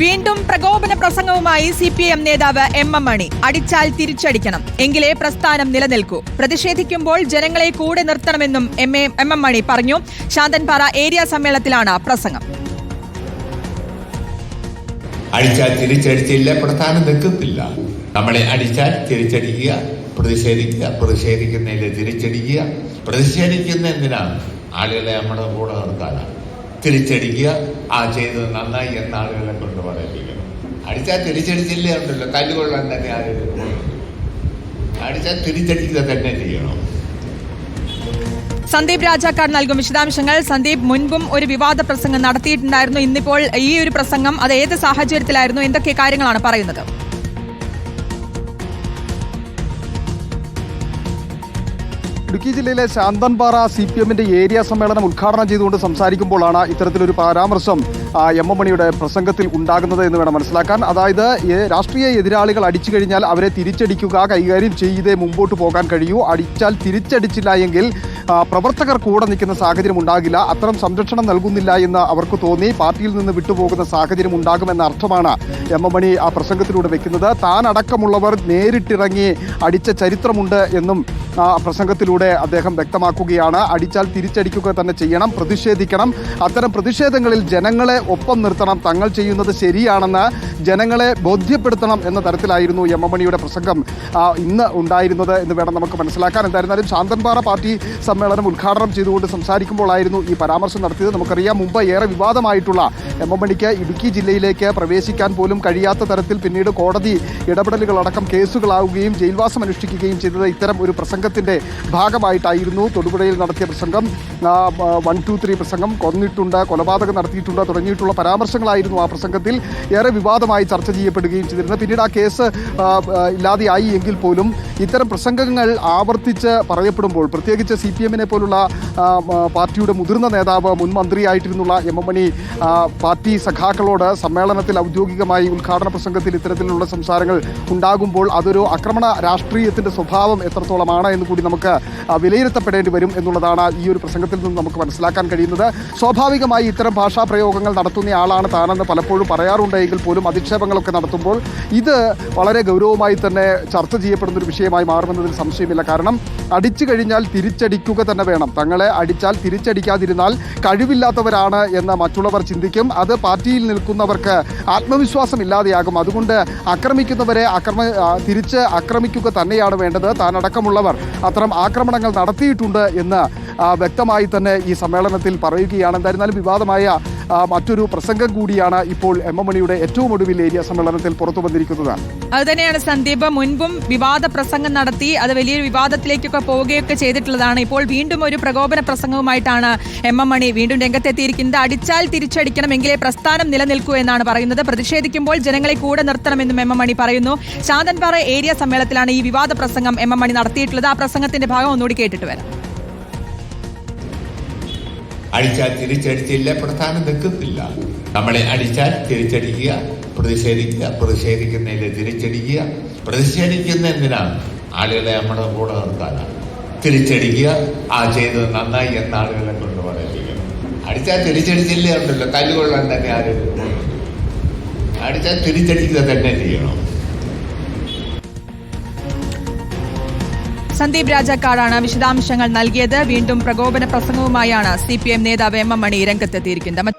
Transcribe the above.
വീണ്ടും പ്രകോപന പ്രസംഗവുമായി സി പി എം നേതാവ് എം എം മണി അടിച്ചാൽ തിരിച്ചടിക്കണം. എങ്കിലേ പ്രസ്ഥാനം നിലനിൽക്കൂ. പ്രതിഷേധിക്കുമ്പോൾ ജനങ്ങളെ കൂടെ നിർത്തണമെന്നും എം എ എം മണി പറഞ്ഞു. ശാന്തൻപാറ ഏരിയ സമ്മേളനത്തിലാണ് പ്രസംഗം. അടിച്ചാൽ തിരിച്ചടിച്ചില്ല പ്രസ്ഥാനം നിൽക്കത്തില്ല. നമ്മളെ അടിച്ചാൽ തിരിച്ചടിക്കുക പ്രതിഷേധിക്കുക പ്രതിഷേധിക്കുന്നതിൽ തിരിച്ചടിക്കുക. പ്രതിഷേധിക്കുന്ന എന്തിനാണ് ആളുകളെ നമ്മുടെ കൂടെ നിർത്താനാണ് തിരിച്ചടിക്കുക ആ ചെയ്തത് നന്നായി എന്ന ആളുകളെ കൊണ്ട് അടിച്ചാൽ തിരിച്ചടിച്ചില്ലേ ഉണ്ടല്ലോ. കല്ലുകൊള്ളാൻ തന്നെ ആളുകൾ അടിച്ചാൽ തിരിച്ചടിക്കുക തന്നെ ചെയ്യണം. സന്ദീപ് രാജാക്കാട് നൽകും വിശദാംശങ്ങൾ. സന്ദീപ് മുൻപും ഒരു വിവാദ പ്രസംഗം നടത്തിയിട്ടുണ്ടായിരുന്നു. ഇന്നിപ്പോൾ ഈ ഒരു പ്രസംഗം അത് ഏത് സാഹചര്യത്തിലായിരുന്നു? എന്തൊക്കെ കാര്യങ്ങളാണ് പറയുന്നത്? ഇടുക്കി ജില്ലയിലെ ശാന്തൻപാറ സി പി എമ്മിന്റെ ഏരിയ സമ്മേളനം ഉദ്ഘാടനം ചെയ്തുകൊണ്ട് സംസാരിക്കുമ്പോഴാണ് ഇത്തരത്തിലൊരു പരാമർശം എം എം മണിയുടെ പ്രസംഗത്തിൽ ഉണ്ടാകുന്നത് എന്ന് വേണം മനസ്സിലാക്കാൻ. അതായത് രാഷ്ട്രീയ എതിരാളികൾ അടിച്ചു കഴിഞ്ഞാൽ അവരെ തിരിച്ചടിക്കുക കൈകാര്യം ചെയ്തേ മുമ്പോട്ട് പോകാൻ കഴിയൂ. അടിച്ചാൽ തിരിച്ചടിച്ചില്ല എങ്കിൽ പ്രവർത്തകർ കൂടെ നിൽക്കുന്ന സാഹചര്യം ഉണ്ടാകില്ല. അത്തരം സംരക്ഷണം നൽകുന്നില്ല എന്ന് അവർക്ക് തോന്നി. പാർട്ടിയിൽ നിന്ന് വിട്ടുപോകുന്ന സാഹചര്യം ഉണ്ടാകുമെന്ന അർത്ഥമാണ് എം എം മണി ആ പ്രസംഗത്തിലൂടെ വെക്കുന്നത്. താൻ അടക്കമുള്ളവർ നേരിട്ടിറങ്ങി അടിച്ച ചരിത്രമുണ്ട് എന്നും പ്രസംഗത്തിലൂടെ അദ്ദേഹം വ്യക്തമാക്കുകയാണ്. അടിച്ചാൽ തിരിച്ചടിക്കുക തന്നെ ചെയ്യണം പ്രതിഷേധിക്കണം. അത്തരം പ്രതിഷേധങ്ങളിൽ ജനങ്ങളെ ഒപ്പം നിർത്തണം. തങ്ങൾ ചെയ്യുന്നത് ശരിയാണെന്ന് ജനങ്ങളെ ബോധ്യപ്പെടുത്തണം എന്ന തരത്തിലായിരുന്നു എം എം മണിയുടെ പ്രസംഗം ഇന്ന് ഉണ്ടായിരുന്നത് എന്ന് വേണം നമുക്ക് മനസ്സിലാക്കാൻ. എന്തായിരുന്നാലും ശാന്തൻപാറ പാർട്ടി സമ്മേളനം ഉദ്ഘാടനം ചെയ്തുകൊണ്ട് സംസാരിക്കുമ്പോഴായിരുന്നു ഈ പരാമർശം നടത്തിയത്. നമുക്കറിയാം മുമ്പ് ഏറെ വിവാദമായിട്ടുള്ള എം എം മണിക്ക് ഇടുക്കി ജില്ലയിലേക്ക് പ്രവേശിക്കാൻ പോലും കഴിയാത്ത തരത്തിൽ പിന്നീട് കോടതി ഇടപെടലുകളടക്കം കേസുകളാവുകയും ജയിൽവാസം അനുഷ്ഠിക്കുകയും ചെയ്തത് ഇത്തരം ഒരു പ്രസംഗത്തിന്റെ ഭാഗമായിട്ടായിരുന്നു തൊടുപുഴയിൽ നടത്തിയ പ്രസംഗം. വൺ ടു ത്രീ പ്രസംഗം കൊന്നിട്ടുണ്ട് കൊലപാതകം നടത്തിയിട്ടുണ്ട് തുടങ്ങിയിട്ടുള്ള പരാമർശങ്ങളായിരുന്നു ആ പ്രസംഗത്തിൽ ഏറെ വിവാദമായി ചർച്ച ചെയ്യപ്പെടുകയും ചെയ്തിരുന്നത്. പിന്നീട് ആ കേസ് ഇല്ലാതെയായി എങ്കിൽ പോലും ഇത്തരം പ്രസംഗങ്ങൾ ആവർത്തിച്ച് പറയപ്പെടുമ്പോൾ പ്രത്യേകിച്ച് സി പി എമ്മിനെ പോലുള്ള പാർട്ടിയുടെ മുതിർന്ന നേതാവ് മുൻ മന്ത്രിയായിട്ടിരുന്നുള്ള എം എം മണി പാർട്ടി സഖാക്കളോട് സമ്മേളനത്തിൽ ഔദ്യോഗികമായി ഉദ്ഘാടന പ്രസംഗത്തിൽ ഇത്തരത്തിലുള്ള സംസാരങ്ങൾ ഉണ്ടാകുമ്പോൾ അതൊരു ആക്രമണ രാഷ്ട്രീയത്തിന്റെ സ്വഭാവം എത്രത്തോളമാണ് എന്ന് കൂടി നമുക്ക് വിലയിരുത്തപ്പെടേണ്ടി വരും എന്നുള്ളതാണ് ഈ ഒരു പ്രസംഗത്തിൽ നിന്ന് നമുക്ക് മനസ്സിലാക്കാൻ കഴിയുന്നത്. സ്വാഭാവികമായി ഇത്തരം ഭാഷാ പ്രയോഗങ്ങൾ നടത്തുന്ന ആളാണ് താനെന്ന് പലപ്പോഴും പറയാറുണ്ടെങ്കിൽ പോലും അധിക്ഷേപങ്ങളൊക്കെ നടത്തുമ്പോൾ ഇത് വളരെ ഗൗരവമായി തന്നെ ചർച്ച ചെയ്യപ്പെടുന്ന ഒരു വിഷയമായി മാറുമെന്നതിൽ സംശയമില്ല. കാരണം അടിച്ചു കഴിഞ്ഞാൽ തിരിച്ചടിക്കുക തന്നെ വേണം. തങ്ങളെ അടിച്ചാൽ തിരിച്ചടിക്കാതിരുന്നാൽ കഴിവില്ലാത്തവരാണ് എന്ന് മറ്റുള്ളവർ ചിന്തിക്കും. അത് പാർട്ടിയിൽ നിൽക്കുന്നവർക്ക് ആത്മവിശ്വാസം ഇല്ലാതെയാകും അതുകൊണ്ട് ആക്രമിക്കുന്നവരെ ആക്രമ ആ, തിരിച്ച് ആക്രമിക്കുക തന്നെയാണ് വേണ്ടത്. താനടക്കമുള്ളവർ അത്തരം ആക്രമണങ്ങൾ നടത്തിയിട്ടുണ്ട് എന്ന് വ്യക്തമായി തന്നെ ഈ സമ്മേളനത്തിൽ പറയുകയാണ്. എന്തായിരുന്നാലും വിവാദമായ മറ്റൊരു പ്രസംഗം കൂടിയാണ് ഇപ്പോൾ എം എം മണിയുടെ ഏറ്റവും ഒടുവിൽ ഏരിയ സമ്മേളനത്തിൽ പുറത്തു വന്നിരിക്കുന്നത്. അത് തന്നെയാണ് സന്ദീപ്. മുൻപും വിവാദ പ്രസംഗം നടത്തി അത് വലിയൊരു വിവാദത്തിലേക്കൊക്കെ പോവുകയൊക്കെ ചെയ്തിട്ടുള്ളതാണ്. ഇപ്പോൾ വീണ്ടും ഒരു പ്രകോപന പ്രസംഗവുമായിട്ടാണ് എം എം മണി വീണ്ടും രംഗത്തെത്തിയിരിക്കുന്നത്. അടിച്ചാൽ തിരിച്ചടിക്കണമെങ്കിലേ പ്രസ്ഥാനം നിലനിൽക്കൂ എന്നാണ് പറയുന്നത്. പ്രതിഷേധിക്കുമ്പോൾ ജനങ്ങളെ കൂടെ നിർത്തണമെന്നും എം എം മണി പറയുന്നു. ശാന്തൻപാറ ഏരിയ സമ്മേളനത്തിലാണ് ഈ വിവാദ പ്രസംഗം എം എം മണി നടത്തിയിട്ടുള്ളത്. ആ പ്രസംഗത്തിന്റെ ഭാഗം ഒന്നുകൂടി കേട്ടിട്ട് വരാം. അടിച്ചാൽ തിരിച്ചടിച്ചില്ല പ്രധാനം നിൽക്കത്തില്ല നമ്മളെ അടിച്ചാൽ തിരിച്ചടിക്കുക പ്രതിഷേധിക്കുക പ്രതിഷേധിക്കുന്നതിൽ തിരിച്ചടിക്കുക. പ്രതിഷേധിക്കുന്ന എന്തിനാണ്? ആളുകളെ നമ്മുടെ കൂടെ നിർത്താനാണ്. തിരിച്ചടിക്കുക ആ ചെയ്തത് നന്നായി എന്ന ആളുകളെ കൊണ്ട് പറയിപ്പിക്കണം അടിച്ചാൽ തിരിച്ചടിച്ചില്ലേ ഉണ്ടല്ലോ കല്ലുകൊള്ളാൻ തന്നെ ആരും അടിച്ചാൽ തിരിച്ചടിക്കുക തന്നെ ചെയ്യണം. സന്ദീപ് രാജാക്കാടാണ് വിശദാംശങ്ങൾ നൽകിയത്. വീണ്ടും പ്രകോപന പ്രസംഗവുമായാണ് സി പി എം നേതാവ് എം എം മണി രംഗത്തെത്തിയിരിക്കുന്നത്.